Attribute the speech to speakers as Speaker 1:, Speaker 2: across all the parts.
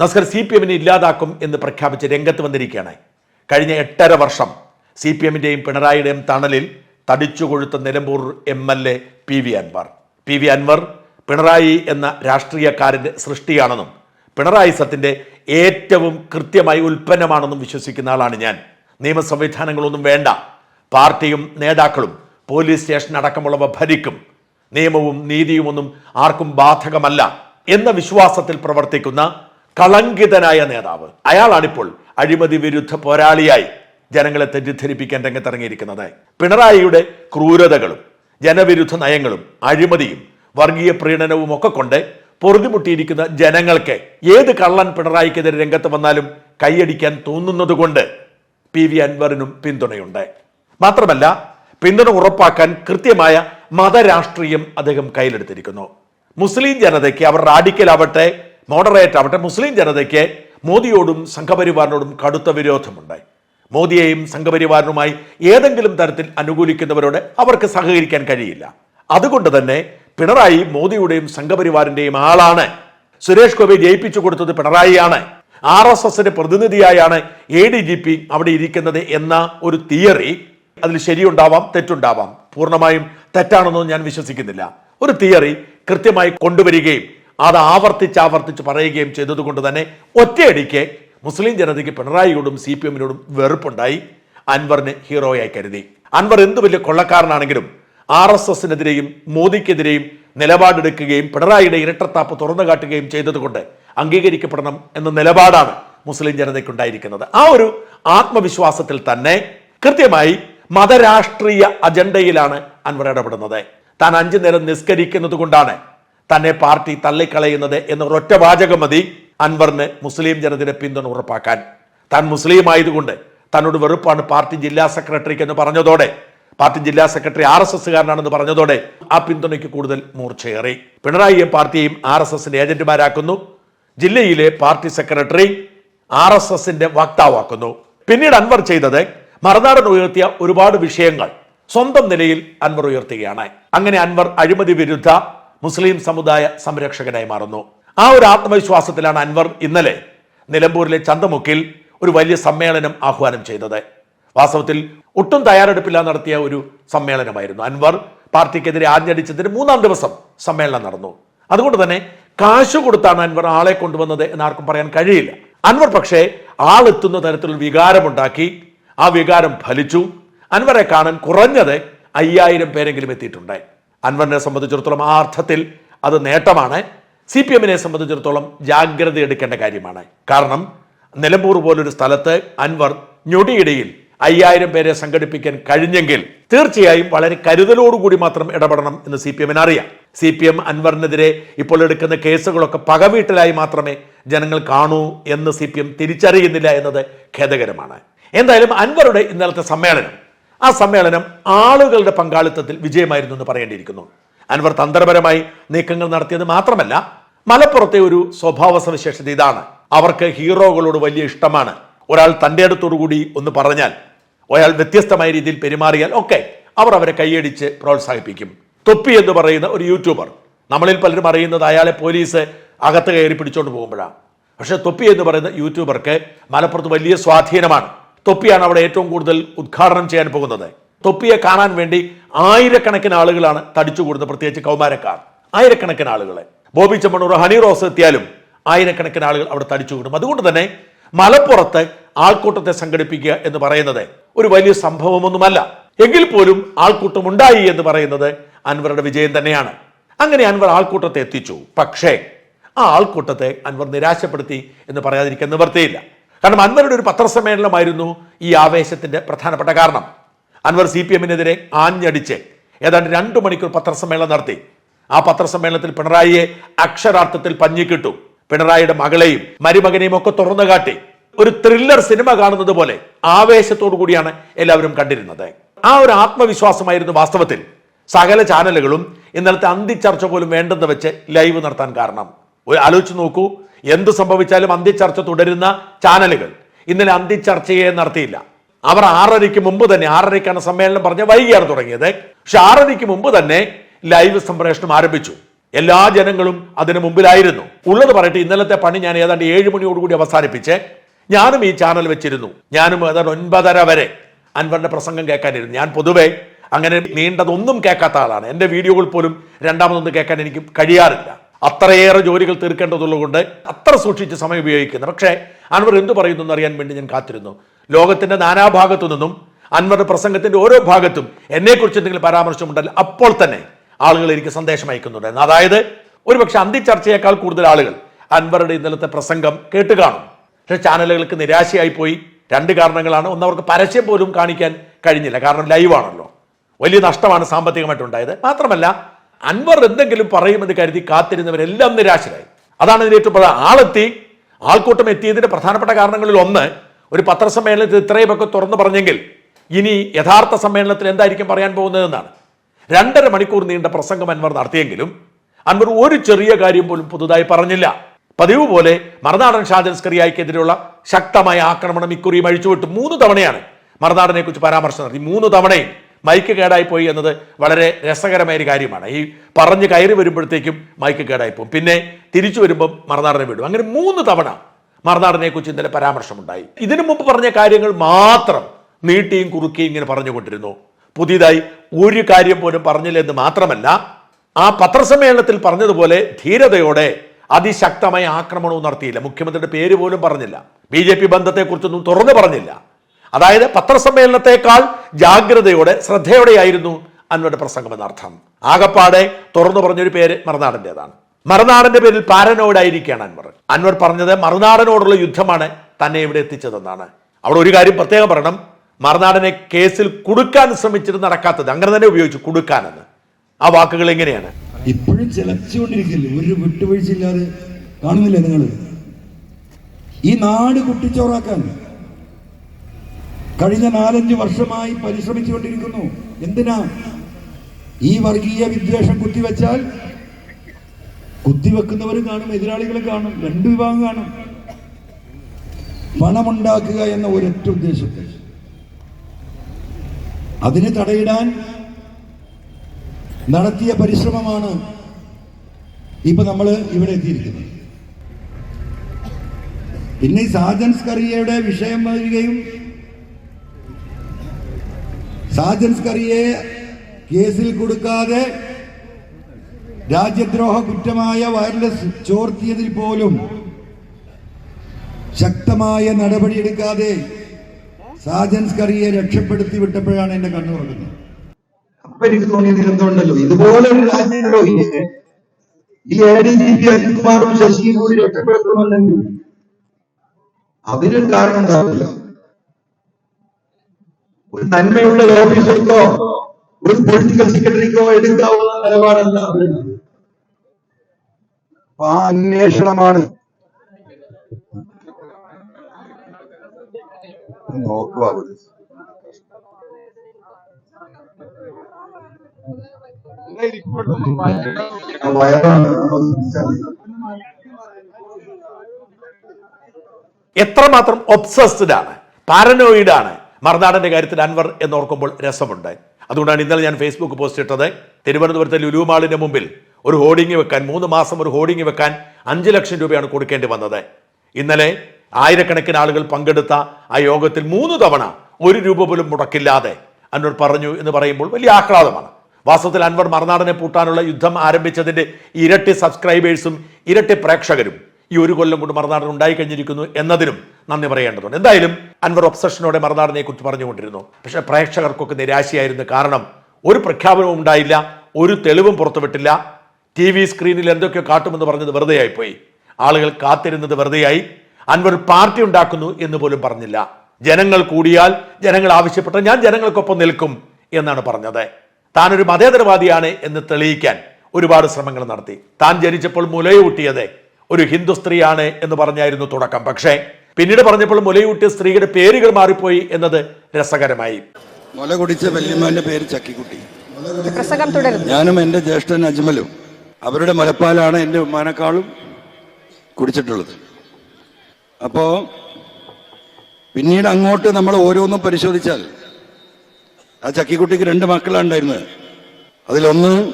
Speaker 1: നസ്കർ C P എമ്മിനെ ഇല്ലാതാക്കും എന്ന് പ്രഖ്യാപിച്ച് രംഗത്ത് വന്നിരിക്കുകയാണ്. കഴിഞ്ഞ എട്ടര വർഷം സി പി എമ്മിന്റെയും പിണറായിയുടെയും തണലിൽ തടിച്ചു കൊഴുത്ത Nilambur M L A P V Anvar. P V Anvar Pinarayi എന്ന രാഷ്ട്രീയക്കാരന്റെ സൃഷ്ടിയാണെന്നും പിണറായി സത്തിന്റെ ഏറ്റവും കൃത്യമായി ഉൽപ്പന്നമാണെന്നും വിശ്വസിക്കുന്ന ആളാണ് ഞാൻ. നിയമ സംവിധാനങ്ങളൊന്നും വേണ്ട. പാർട്ടിയും നേതാക്കളും പോലീസ് സ്റ്റേഷൻ അടക്കമുള്ളവ ഭരിക്കും. നിയമവും നീതിയുമൊന്നും ആർക്കും ബാധകമല്ല എന്ന വിശ്വാസത്തിൽ പ്രവർത്തിക്കുന്ന കളങ്കിതനായ നേതാവ്. അയാളാണിപ്പോൾ അഴിമതി വിരുദ്ധ പോരാളിയായി ജനങ്ങളെ തെറ്റിദ്ധരിപ്പിക്കാൻ രംഗത്തിറങ്ങിയിരിക്കുന്നത്. പിണറായിയുടെ ക്രൂരതകളും ജനവിരുദ്ധ നയങ്ങളും അഴിമതിയും വർഗീയ പ്രീണനവും ഒക്കെ കൊണ്ട് പൊറുതിമുട്ടിയിരിക്കുന്ന ജനങ്ങൾക്ക് ഏത് കള്ളൻ പിണറായിക്കെതിരെ രംഗത്ത് വന്നാലും കൈയടിക്കാൻ തോന്നുന്നത് കൊണ്ട് പി വി അൻവറിനും പിന്തുണയുണ്ട്. മാത്രമല്ല പിന്തുണ ഉറപ്പാക്കാൻ കൃത്യമായ മതരാഷ്ട്രീയം അദ്ദേഹം കയ്യിലെടുത്തിരിക്കുന്നു. മുസ്ലിം ജനതയ്ക്ക് അവർ റാഡിക്കൽ ആവട്ടെ മോഡറേറ്റ് ആവട്ടെ. മുസ്ലിം ജനതയ്ക്ക് മോദിയോടും സംഘപരിവാറിനോടും കടുത്ത വിരോധമുണ്ടായി. മോദിയെയും സംഘപരിവാറിനുമായി ഏതെങ്കിലും തരത്തിൽ അനുകൂലിക്കുന്നവരോട് അവർക്ക് സഹകരിക്കാൻ കഴിയില്ല. അതുകൊണ്ട് തന്നെ പിണറായി മോദിയുടെയും സംഘപരിവാറിന്റെയും ആളാണ്. സുരേഷ് ഗോപി ജയിപ്പിച്ചു കൊടുത്തത് പിണറായിയാണ്. ആർ എസ് എസിന്റെ പ്രതിനിധിയായാണ് എ ഡി ജി പി അവിടെ ഇരിക്കുന്നത് എന്ന ഒരു തിയറി അതിൽ ശരിയുണ്ടാവാം തെറ്റുണ്ടാവാം. പൂർണമായും തെറ്റാണെന്നൊന്നും ഞാൻ വിശ്വസിക്കുന്നില്ല. ഒരു തിയറി കൃത്യമായി കൊണ്ടുവരികയും അത് ആവർത്തിച്ച് ആവർത്തിച്ച് പറയുകയും ചെയ്തതുകൊണ്ട് തന്നെ ഒറ്റയടിക്ക് മുസ്ലിം ജനതയ്ക്ക് പിണറായിയോടും സി പി എമ്മിനോടും വെറുപ്പുണ്ടായി. അൻവറിനെ ഹീറോയായി കരുതി. അൻവർ എന്ത് വലിയ കൊള്ളക്കാരനാണെങ്കിലും ആർ എസ് എസിനെതിരെയും മോദിക്കെതിരെയും നിലപാടെടുക്കുകയും പിണറായിയുടെ ഇരട്ടത്താപ്പ് തുറന്നു കാട്ടുകയും ചെയ്തതുകൊണ്ട് അംഗീകരിക്കപ്പെടണം എന്ന നിലപാടാണ് മുസ്ലിം ജനതയ്ക്കുണ്ടായിരിക്കുന്നത്. ആ ഒരു ആത്മവിശ്വാസത്തിൽ തന്നെ കൃത്യമായി മതരാഷ്ട്രീയ അജണ്ടയിലാണ് അൻവർ ഇടപെടുന്നത്. താൻ അഞ്ചു നേരം നിസ്കരിക്കുന്നത് കൊണ്ടാണ് തന്നെ പാർട്ടി തള്ളിക്കളയുന്നത് എന്ന ഒരൊറ്റ വാചകം മതി. അൻവറിന് മുസ്ലിം ജനതയുടെ പിന്തുണ ഉറപ്പാക്കാൻ. താൻ മുസ്ലിം ആയതുകൊണ്ട് തന്നോട് വെറുപ്പാണ് പാർട്ടി ജില്ലാ സെക്രട്ടറിക്ക് എന്ന് പറഞ്ഞതോടെ പാർട്ടി ജില്ലാ സെക്രട്ടറി ആർ എസ് എസ്സുകാരനാണെന്ന് പറഞ്ഞതോടെ ആ പിന്തുണയ്ക്ക് കൂടുതൽ മൂർച്ചയേറി. പിണറായിയും പാർട്ടിയും ആർ എസ് എസിന്റെ ഏജന്റുമാരാക്കുന്നു. ജില്ലയിലെ പാർട്ടി സെക്രട്ടറി ആർ എസ് എസിന്റെ വക്താവാക്കുന്നു. പിന്നീട് അൻവർ ചെയ്തത് മറുനാടൻ ഉയർത്തിയ ഒരുപാട് വിഷയങ്ങൾ സ്വന്തം നിലയിൽ അൻവർ ഉയർത്തുകയാണ്. അങ്ങനെ അൻവർ അഴിമതി വിരുദ്ധ മുസ്ലിം സമുദായ സംരക്ഷകനായി മാറുന്നു. ആ ഒരു ആത്മവിശ്വാസത്തിലാണ് അൻവർ ഇന്നലെ നിലമ്പൂരിലെ ചന്തമുക്കിൽ ഒരു വലിയ സമ്മേളനം ആഹ്വാനം ചെയ്തത്. വാസ്തവത്തിൽ ഒട്ടും തയ്യാറെടുപ്പില്ലാതെ നടത്തിയ ഒരു സമ്മേളനമായിരുന്നു. അൻവർ പാർട്ടിക്കെതിരെ ആഞ്ഞടിച്ചതിന് മൂന്നാം ദിവസം സമ്മേളനം നടന്നു. അതുകൊണ്ട് തന്നെ കാശ് കൊടുത്താണ് അൻവർ ആളെ കൊണ്ടുവന്നത് എന്ന് ആർക്കും പറയാൻ കഴിയില്ല. അൻവർ പക്ഷേ ആളെത്തുന്ന തരത്തിലുള്ള വികാരമുണ്ടാക്കി ആ വികാരം ഫലിച്ചു. അൻവറെ കാണാൻ കുറഞ്ഞത് അയ്യായിരം പേരെങ്കിലും എത്തിയിട്ടുണ്ട്. അൻവറിനെ സംബന്ധിച്ചിടത്തോളം ആ അർത്ഥത്തിൽ അത് നേട്ടമാണ്. സി പി എമ്മിനെ സംബന്ധിച്ചിടത്തോളം ജാഗ്രത എടുക്കേണ്ട കാര്യമാണ്. കാരണം നിലമ്പൂർ പോലൊരു സ്ഥലത്ത് അൻവർ ഞൊടിയിടയിൽ അയ്യായിരം പേരെ സംഘടിപ്പിക്കാൻ കഴിഞ്ഞെങ്കിൽ തീർച്ചയായും വളരെ കരുതലോടുകൂടി മാത്രം ഇടപെടണം എന്ന് സി പി എമ്മിന് അറിയാം. സി പി എം അൻവറിനെതിരെ ഇപ്പോൾ എടുക്കുന്ന കേസുകളൊക്കെ പകവീട്ടിലായി മാത്രമേ ജനങ്ങൾ കാണൂ എന്ന് സി പി എം തിരിച്ചറിയുന്നില്ല എന്നത് ഖേദകരമാണ്. എന്തായാലും അൻവറുടെ ഇന്നലത്തെ സമ്മേളനം ആ സമ്മേളനം ആളുകളുടെ പങ്കാളിത്തത്തിൽ വിജയമായിരുന്നു എന്ന് പറയേണ്ടിയിരിക്കുന്നു. അൻവർ തന്ത്രപരമായി നീക്കങ്ങൾ നടത്തിയത് മാത്രമല്ല മലപ്പുറത്തെ ഒരു സ്വഭാവ സവിശേഷത ഇതാണ്. അവർക്ക് ഹീറോകളോട് വലിയ ഇഷ്ടമാണ്. ഒരാൾ തന്റെ അടുത്തോടുകൂടി ഒന്ന് പറഞ്ഞാൽ ഒരാൾ വ്യത്യസ്തമായ രീതിയിൽ പെരുമാറിയാൽ ഒക്കെ അവർ അവരെ കൈയടിച്ച് പ്രോത്സാഹിപ്പിക്കും. തൊപ്പി എന്ന് പറയുന്ന ഒരു യൂട്യൂബർ നമ്മളിൽ പലരും അറിയുന്നത് അയാളെ പോലീസ് അകത്ത് കയറി പിടിച്ചോണ്ട് പോകുമ്പോഴാണ്. പക്ഷേ തൊപ്പി എന്ന് പറയുന്ന യൂട്യൂബർക്ക് മലപ്പുറത്ത് വലിയ സ്വാധീനമാണ്. തൊപ്പിയാണ് അവിടെ ഏറ്റവും കൂടുതൽ ഉദ്ഘാടനം ചെയ്യാൻ പോകുന്നത്. തൊപ്പിയെ കാണാൻ വേണ്ടി ആയിരക്കണക്കിന് ആളുകളാണ് തടിച്ചുകൂടുന്നത് പ്രത്യേകിച്ച് കൗമാരക്കാർ. ആയിരക്കണക്കിന് ആളുകളെ. ബോബി ചെമ്മണ്ണൂർ ഹണി റോസ് എത്തിയാലും ആയിരക്കണക്കിന് ആളുകൾ അവിടെ തടിച്ചുകൂടും അതുകൊണ്ട് തന്നെ മലപ്പുറത്ത് ആൾക്കൂട്ടത്തെ സംഘടിപ്പിക്കുക എന്ന് പറയുന്നത് ഒരു വലിയ സംഭവമൊന്നുമല്ല. എങ്കിൽ പോലും ആൾക്കൂട്ടം ഉണ്ടായി എന്ന് പറയുന്നത് അൻവറുടെ വിജയം തന്നെയാണ്. അങ്ങനെ അൻവർ ആൾക്കൂട്ടത്തെ എത്തിച്ചു. പക്ഷേ ആ ആൾക്കൂട്ടത്തെ അൻവർ നിരാശപ്പെടുത്തി എന്ന് പറയാതിരിക്കാൻ നിവർത്തിയില്ല കാരണം അൻവറുടെ ഒരു പത്രസമ്മേളനമായിരുന്നു ഈ ആവേശത്തിന്റെ പ്രധാനപ്പെട്ട കാരണം. അൻവർ സി പി എമ്മിനെതിരെ ആഞ്ഞടിച്ച് ഏതാണ്ട് രണ്ട് മണിക്കൂർ പത്രസമ്മേളനം നടത്തി. ആ പത്രസമ്മേളനത്തിൽ പിണറായിയെ അക്ഷരാർത്ഥത്തിൽ പഞ്ഞിക്കിട്ടു. പിണറായിയുടെ മകളെയും മരുമകനെയും ഒക്കെ തുറന്നു കാട്ടി. ഒരു ത്രില്ലർ സിനിമ കാണുന്നത് പോലെ ആവേശത്തോടു കൂടിയാണ് എല്ലാവരും കണ്ടിരുന്നത്. ആ ഒരു ആത്മവിശ്വാസമായിരുന്നു വാസ്തവത്തിൽ. സകല ചാനലുകളും ഇന്നലത്തെ അന്തിച്ചർച്ച പോലും വേണ്ടെന്ന് വെച്ച് ലൈവ് നടത്താൻ കാരണം. ആലോചിച്ച് നോക്കൂ. എന്ത് സംഭവിച്ചാലും അന്തിച്ചർച്ച തുടരുന്ന ചാനലുകൾ ഇന്നലെ അന്ത്യചർച്ചയെ നടത്തിയില്ല. അവർ ആറരയ്ക്ക് മുമ്പ് തന്നെ ആറരയ്ക്കാണ് സമ്മേളനം പറഞ്ഞ വൈകിയാണ് തുടങ്ങിയത്. പക്ഷെ ആറരയ്ക്ക് മുമ്പ് തന്നെ ലൈവ് സംപ്രേഷണം ആരംഭിച്ചു. എല്ലാ ജനങ്ങളും അതിനു മുമ്പിലായിരുന്നു. ഉള്ളത് പറയട്ടെ ഇന്നലത്തെ പണി ഞാൻ ഏതാണ്ട് ഏഴ് മണിയോടുകൂടി അവസാനിപ്പിച്ച് ഞാനും ഈ ചാനൽ വെച്ചിരുന്നു. ഞാനും ഏതാണ്ട് ഒൻപതര വരെ അൻവറിന്റെ പ്രസംഗം കേൾക്കാനിരുന്നു. ഞാൻ പൊതുവെ അങ്ങനെ നീണ്ടതൊന്നും കേൾക്കാത്ത ആളാണ്. എന്റെ വീഡിയോകൾ പോലും രണ്ടാമതൊന്നും കേൾക്കാൻ എനിക്ക് കഴിയാറില്ല. അത്രയേറെ ജോലികൾ തീർക്കേണ്ടതുള്ളതുകൊണ്ട് അത്ര സൂക്ഷിച്ച് സമയം ഉപയോഗിക്കുന്നത് പക്ഷേ അൻവർ എന്തു പറയുന്നു എന്നറിയാൻ വേണ്ടി ഞാൻ കാത്തിരുന്നു. ലോകത്തിന്റെ നാനാഭാഗത്തു നിന്നും അൻവറുടെ പ്രസംഗത്തിന്റെ ഓരോ ഭാഗത്തും എന്നെക്കുറിച്ച് എന്തെങ്കിലും പരാമർശമുണ്ടല്ലോ അപ്പോൾ തന്നെ ആളുകൾ എനിക്ക് സന്ദേശം അയക്കുന്നുണ്ടായിരുന്നു അതായത് ഒരുപക്ഷെ അന്തിച്ചർച്ചയേക്കാൾ കൂടുതൽ ആളുകൾ അൻവറുടെ ഇന്നലത്തെ പ്രസംഗം കേട്ട് കാണും. പക്ഷേ ചാനലുകൾക്ക് നിരാശയായി പോയി രണ്ട് കാരണങ്ങളാണ്. ഒന്ന് അവർക്ക് പരസ്യം പോലും കാണിക്കാൻ കഴിഞ്ഞില്ല. കാരണം ലൈവാണല്ലോ. വലിയ നഷ്ടമാണ് സാമ്പത്തികമായിട്ടുണ്ടായത്. മാത്രമല്ല അൻവർ എന്തെങ്കിലും പറയുമെന്ന് കരുതി കാത്തിരുന്നവരെല്ലാം നിരാശരായി. അതാണ് ഇതിന് ഏറ്റവും പ്രധാന. ആളെത്തി ആൾക്കൂട്ടം എത്തിയതിന്റെ പ്രധാനപ്പെട്ട കാരണങ്ങളിൽ ഒന്ന് ഒരു പത്രസമ്മേളനത്തിൽ ഇത്രയുമൊക്കെ തുറന്നു പറഞ്ഞെങ്കിൽ ഇനി യഥാർത്ഥ സമ്മേളനത്തിൽ എന്തായിരിക്കും പറയാൻ പോകുന്നതെന്നാണ് രണ്ടര മണിക്കൂർ നീണ്ട പ്രസംഗം അൻവർ നടത്തിയെങ്കിലും അൻവർ ഒരു ചെറിയ കാര്യം പോലും പുതുതായി പറഞ്ഞില്ല. പതിവ് പോലെ മറുനാടൻ ഷാജൻ സ്കറിയായിക്കെതിരെയുള്ള ശക്തമായ ആക്രമണം ഇക്കുറിയും അഴിച്ചുവിട്ട്. മൂന്ന് തവണയാണ് മറുനാടനെ കുറിച്ച് പരാമർശം നടത്തി. മൂന്ന് തവണയും മൈക്ക് കേടായി പോയി എന്നത് വളരെ രസകരമായ ഒരു കാര്യമാണ്. ഈ പറഞ്ഞ് കയറി വരുമ്പോഴത്തേക്കും മൈക്ക് കേടായി പോകും. പിന്നെ തിരിച്ചു വരുമ്പം മറുനാടനെ വിടും. അങ്ങനെ മൂന്ന് തവണ മറുനാടനെ കുറിച്ച് ഇന്നലെ പരാമർശമുണ്ടായി. ഇതിനു മുമ്പ് പറഞ്ഞ കാര്യങ്ങൾ മാത്രം നീട്ടിയും കുറുക്കിയും ഇങ്ങനെ പറഞ്ഞുകൊണ്ടിരുന്നു. പുതിയതായി ഒരു കാര്യം പോലും പറഞ്ഞില്ലെന്ന് മാത്രമല്ല ആ പത്രസമ്മേളനത്തിൽ പറഞ്ഞതുപോലെ ധീരതയോടെ അതിശക്തമായ ആക്രമണവും നടത്തിയില്ല. മുഖ്യമന്ത്രിയുടെ പേര് പോലും പറഞ്ഞില്ല. ബി ജെ പി ബന്ധത്തെക്കുറിച്ചൊന്നും തുറന്നു പറഞ്ഞില്ല. അതായത് പത്രസമ്മേളനത്തെക്കാൾ ജാഗ്രതയോടെ ശ്രദ്ധയോടെ ആയിരുന്നു അന്നയുടെ പ്രസംഗം എന്നർത്ഥം ആകപ്പാടെ തുറന്നു പറഞ്ഞൊരു പേര് മറുനാടന്റെതാണ്. മറുനാടന്റെ പേരിൽ പാരനോടായിരിക്കുകയാണ് അൻവർ. അൻവർ പറഞ്ഞത് മറുനാടനോടുള്ള യുദ്ധമാണ് തന്നെ ഇവിടെ എത്തിച്ചതെന്നാണ്. അവിടെ ഒരു കാര്യം പ്രത്യേകം പറയണം. മറുനാടനെ കേസിൽ കുടുക്കാൻ ശ്രമിച്ചിട്ട് നടക്കാത്തത് അങ്ങനെ തന്നെ ഉപയോഗിച്ചു കുടുക്കാനെന്ന്. ആ വാക്കുകൾ എങ്ങനെയാണ്?
Speaker 2: ഇപ്പോഴും ചിലച്ചുകൊണ്ടിരിക്കില്ലേ ഒരു വിട്ടുവീഴ്ചയില്ലാതെ കാണുന്നില്ലേ നിങ്ങൾ ഈ നാട് കുട്ടിച്ചോറാക്കാൻ കഴിഞ്ഞ നാലഞ്ച് വർഷമായി പരിശ്രമിച്ചുകൊണ്ടിരിക്കുന്നു. എന്തിനാ? ഈ വർഗീയ വിദ്വേഷം കുത്തിവെച്ചാൽ കുത്തിവെക്കുന്നവരും കാണും എതിരാളികളും കാണും രണ്ട് വിഭാഗം കാണും. പണമുണ്ടാക്കുക എന്ന ഒരൊറ്റ ഉദ്ദേശത്തിൽ. അതിനെ തടയിടാൻ നടത്തിയ പരിശ്രമമാണ് ഇപ്പൊ നമ്മൾ ഇവിടെ എത്തിയിരിക്കുന്നത്. പിന്നെ സാജൻസ് കറിയയുടെ വിഷയം വരികയും സാജൻസ് കറിയെ കേസിൽ കൊടുക്കാതെ രാജ്യദ്രോഹ കുറ്റമായ വയർലെസ് ചോർത്തിയതിൽ പോലും ശക്തമായ നടപടിയെടുക്കാതെ സാജൻസ് കറിയെ രക്ഷപ്പെടുത്തി വിട്ടപ്പോഴാണ് എന്റെ കണ്ണു തുറക്കുന്നത്. അപ്പൊ എനിക്ക് ഇതുപോലെ ഒരു രാജ്യങ്ങളോ ഈ എ ഡി ജി പി അജിത്കുമാറും ശശിയും കൂടി രക്ഷപ്പെടുത്തണമെന്നെങ്കിൽ അതിനൊരു കാരണം ഉണ്ടാവില്ല. ഒരു നന്മയുള്ള ഓഫീസർക്കോ ഒരു പൊളിറ്റിക്കൽ സെക്രട്ടറിക്കോ എടുക്കാവുന്ന നിലപാടല്ല. അപ്പൊ ആ അന്വേഷണമാണ്
Speaker 1: എത്രമാത്രം ഒബ്സസ്ഡ് ആണ് പാരനോയിഡ് ആണ് മറുനാടന്റെ കാര്യത്തിൽ അൻവർ എന്നോർക്കുമ്പോൾ രസമുണ്ട്. അതുകൊണ്ടാണ് ഇന്നലെ ഞാൻ ഫേസ്ബുക്ക് പോസ്റ്റ് ഇട്ടത്. തിരുവനന്തപുരത്തെ ലുലു മാളിന്റെ മുമ്പിൽ ഒരു ഹോർഡിംഗ് വെക്കാൻ മൂന്ന് മാസം ഒരു ഹോർഡിംഗ് വെക്കാൻ അഞ്ച് ലക്ഷം രൂപയാണ് കൊടുക്കേണ്ടി വന്നത്. ഇന്നലെ ആയിരക്കണക്കിന് ആളുകൾ പങ്കെടുത്ത ആ യോഗത്തിൽ മൂന്ന് തവണ ഒരു രൂപ പോലും മുടക്കില്ലാതെ അൻവർ പറഞ്ഞു എന്ന് പറയുമ്പോൾ വലിയ ആഹ്ലാദമാണ്. വാസ്തവത്തിൽ അൻവർ മറുനാടനെ പൂട്ടാനുള്ള യുദ്ധം ആരംഭിച്ചതിന്റെ ഇരട്ടി സബ്സ്ക്രൈബേഴ്സും ഇരട്ടി പ്രേക്ഷകരും ഈ ഒരു കൊല്ലം കൊണ്ട് മറുനാടൻ ഉണ്ടായിക്കഴിഞ്ഞിരിക്കുന്നു എന്നതിനും നന്ദി പറയേണ്ടതുണ്ട്. എന്തായാലും അൻവർ ഒബ്സഷനോടെ മറുനാടനെ കുറിച്ച് പറഞ്ഞുകൊണ്ടിരുന്നു. പക്ഷെ പ്രേക്ഷകർക്കൊക്കെ നിരാശയായിരുന്നു കാരണം ഒരു പ്രഖ്യാപനവും ഉണ്ടായില്ല ഒരു തെളിവും പുറത്തുവിട്ടില്ല. ടി വി സ്ക്രീനിൽ എന്തൊക്കെയോ കാട്ടുമെന്ന് പറഞ്ഞത് വെറുതെയായിപ്പോയി. ആളുകൾ കാത്തിരുന്നത് വെറുതെയായി. അൻവർ പാർട്ടി ഉണ്ടാക്കുന്നു എന്ന് പോലും പറഞ്ഞില്ല. ജനങ്ങൾ കൂടിയാൽ ജനങ്ങൾ ആവശ്യപ്പെട്ട ഞാൻ ജനങ്ങൾക്കൊപ്പം നിൽക്കും എന്നാണ് പറഞ്ഞത്. ഒരു മതേതരവാദിയാണ് എന്ന് തെളിയിക്കാൻ ഒരുപാട് ശ്രമങ്ങൾ നടത്തി. താൻ ജനിച്ചപ്പോൾ മുലയൂട്ടിയത്. ഒരു ഹിന്ദു സ്ത്രീയാണ് എന്ന് പറഞ്ഞായിരുന്നു തുടക്കം. പക്ഷേ പിന്നീട് പറഞ്ഞപ്പോൾ മുലയൂട്ടിയ സ്ത്രീയുടെ പേരുകൾ മാറിപ്പോയി എന്നത് രസകരമായി.
Speaker 2: മുല കുടിച്ച വല്യമ്മാന്റെ പേര് ചക്കിക്കുട്ടി.
Speaker 3: പ്രസംഗം തുടരുന്നു.
Speaker 2: ഞാനും എന്റെ ജ്യേഷ്ഠൻ അജ്മലും അവരുടെ മുലപ്പാലാണ് എന്റെ ഉമ്മാനേക്കാളും കുടിച്ചിട്ടുള്ളത്. അപ്പോ പിന്നീട് അങ്ങോട്ട് നമ്മൾ ഓരോന്നും പരിശോധിച്ചാൽ ആ ചക്കിക്കുട്ടിക്ക് രണ്ട് മക്കളാണ് ഉണ്ടായിരുന്നത്. അതിലൊന്ന്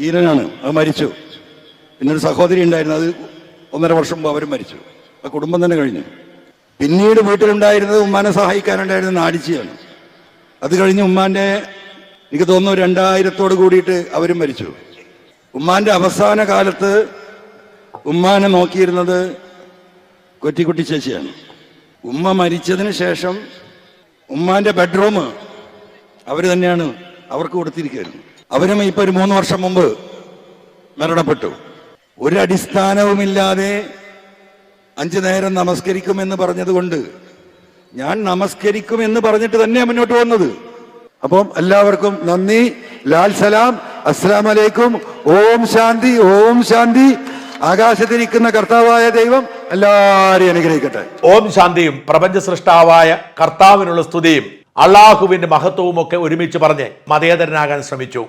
Speaker 2: കീരനാണ് അത് മരിച്ചു. പിന്നെ ഒരു സഹോദരി ഉണ്ടായിരുന്നു. അത് ഒന്നര വർഷം മുമ്പ് അവരും മരിച്ചു. ആ കുടുംബം തന്നെ കഴിഞ്ഞു. പിന്നീട് വീട്ടിലുണ്ടായിരുന്നത് ഉമ്മാനെ സഹായിക്കാനുണ്ടായിരുന്ന നാടിച്ചിയാണ്. അത് കഴിഞ്ഞ് ഉമ്മാന്റെ എനിക്ക് തോന്നുന്നു രണ്ടായിരത്തോട് കൂടിയിട്ട് അവരും മരിച്ചു. ഉമ്മാന്റെ അവസാന കാലത്ത് ഉമ്മാനെ നോക്കിയിരുന്നത് കൊറ്റിക്കുട്ടി ചേച്ചിയാണ്. ഉമ്മ മരിച്ചതിന് ശേഷം ഉമ്മാന്റെ ബെഡ്റൂം അവർ തന്നെയാണ് അവർക്ക് കൊടുത്തിരിക്കുന്നത്. അവരും ഇപ്പൊ ഒരു മൂന്ന് വർഷം മുമ്പ് മരണപ്പെട്ടു. ഒരു അടിസ്ഥാനവുമില്ലാതെ അഞ്ചു നേരം നമസ്കരിക്കുമെന്ന് പറഞ്ഞതുകൊണ്ട് ഞാൻ നമസ്കരിക്കുമെന്ന് പറഞ്ഞിട്ട് തന്നെയാണ് മുന്നോട്ട് വന്നത്. അപ്പം എല്ലാവർക്കും നന്ദി. ലാൽ സലാം. അസ്സാം വലൈക്കും ഓം ശാന്തി ഓം ശാന്തി. ആകാശത്തിരിക്കുന്ന കർത്താവായ ദൈവം എല്ലാവരെയും അനുഗ്രഹിക്കട്ടെ.
Speaker 1: ഓം ശാന്തിയും പ്രപഞ്ച സൃഷ്ടാവായ കർത്താവിനുള്ള സ്തുതിയും അള്ളാഹുവിന്റെ മഹത്വവും ഒക്കെ ഒരുമിച്ച് പറഞ്ഞ് മതേതരനാകാൻ ശ്രമിച്ചു.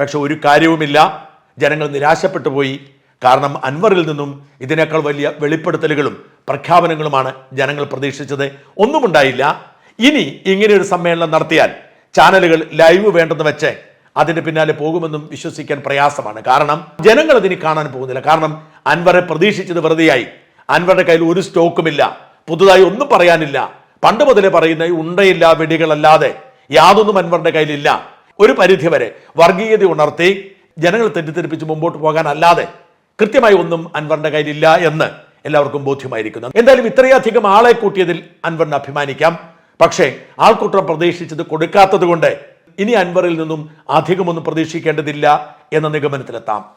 Speaker 1: പക്ഷെ ഒരു കാര്യവുമില്ല. ജനങ്ങൾ നിരാശപ്പെട്ടു പോയി. കാരണം അൻവറിൽ നിന്നും ഇതിനേക്കാൾ വലിയ വെളിപ്പെടുത്തലുകളും പ്രഖ്യാപനങ്ങളുമാണ് ജനങ്ങൾ പ്രതീക്ഷിച്ചത്. ഒന്നുമുണ്ടായില്ല. ഇനി ഇങ്ങനെയൊരു സമ്മേളനം നടത്തിയാൽ ചാനലുകൾ ലൈവ് വേണ്ടെന്ന് വെച്ച് അതിന്റെ പിന്നാലെ പോകുമെന്നും വിശ്വസിക്കാൻ പ്രയാസമാണ്. കാരണം ജനങ്ങൾ അതിന് കാണാൻ പോകുന്നില്ല. കാരണം അൻവറെ പ്രതീക്ഷിച്ചത് വെറുതെയായി. അൻവറുടെ കയ്യിൽ ഒരു സ്റ്റോക്കുമില്ല. പുതുതായി ഒന്നും പറയാനില്ല. പണ്ട് മുതലേ പറയുന്ന ഉണ്ടയില്ല വെടികളല്ലാതെ യാതൊന്നും അൻവറിന്റെ കയ്യിലില്ല. ഒരു പരിധി വരെ വർഗീയത ഉണർത്തി ജനങ്ങൾ തെറ്റിദ്ധരിപ്പിച്ച് മുമ്പോട്ട് പോകാൻ അല്ലാതെ കൃത്യമായി ഒന്നും അൻവറിന്റെ കയ്യിലില്ല എന്ന് എല്ലാവർക്കും ബോധ്യമായിരിക്കുന്നു. എന്തായാലും ഇത്രയധികം ആളെ കൂട്ടിയതിൽ അൻവറിന് അഭിമാനിക്കാം. പക്ഷേ ആൾക്കൂട്ടം പ്രതീക്ഷിച്ചത് കൊടുക്കാത്തത് കൊണ്ട് ഇനി അൻവറിൽ നിന്നും അധികമൊന്നും പ്രതീക്ഷിക്കേണ്ടതില്ല എന്ന നിഗമനത്തിലെത്താം.